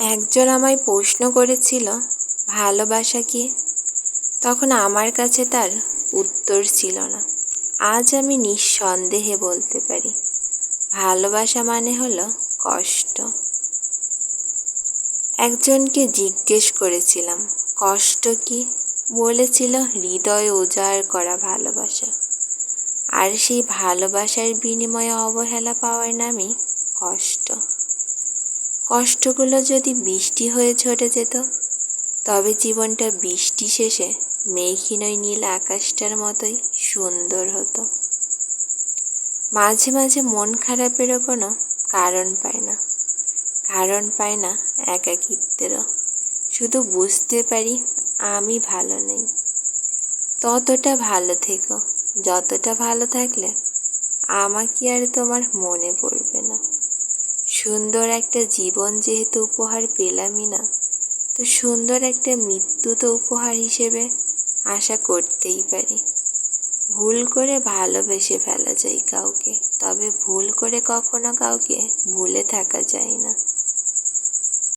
একজন আমায় প্রশ্ন করেছিল, ভালোবাসা কি? তখন আমার কাছে তার উত্তর ছিল না। আজ আমি নিঃসন্দেহে বলতে পারি, ভালোবাসা মানে হলো কষ্ট। একজনকে জিজ্ঞেস করেছিলাম, কষ্ট কি? বলেছিল, হৃদয় উজাড় করা ভালোবাসা। আর সেই ভালোবাসার বিনিময়ে অবহেলা পাওয়ার নামই কষ্ট। কষ্টগুলো যদি বৃষ্টি হয়ে ঝরে যেত, তবে জীবনটা বৃষ্টি শেষে মেঘহীন ওই নীল আকাশটার মতোই সুন্দর হতো। মাঝে মাঝে মন খারাপেরও কোনো কারণ পায় না। কারণ পায় না একাকিত্বেরও শুধু বুঝতে পারি আমি ভালো নেই। ততটা ভালো থেকো, যতটা ভালো থাকলে আমাকে আর তোমার মনে পড়বে না। সুন্দর একটা জীবন যেহেতু উপহার পেলামই না, তো সুন্দর একটা মৃত্যু তো উপহার হিসেবে আশা করতেই পারি। ভুল করে ভালোবেসে ফেলা যায় কাউকে, তবে ভুল করে কখনো কাউকে ভুলে থাকা যায় না।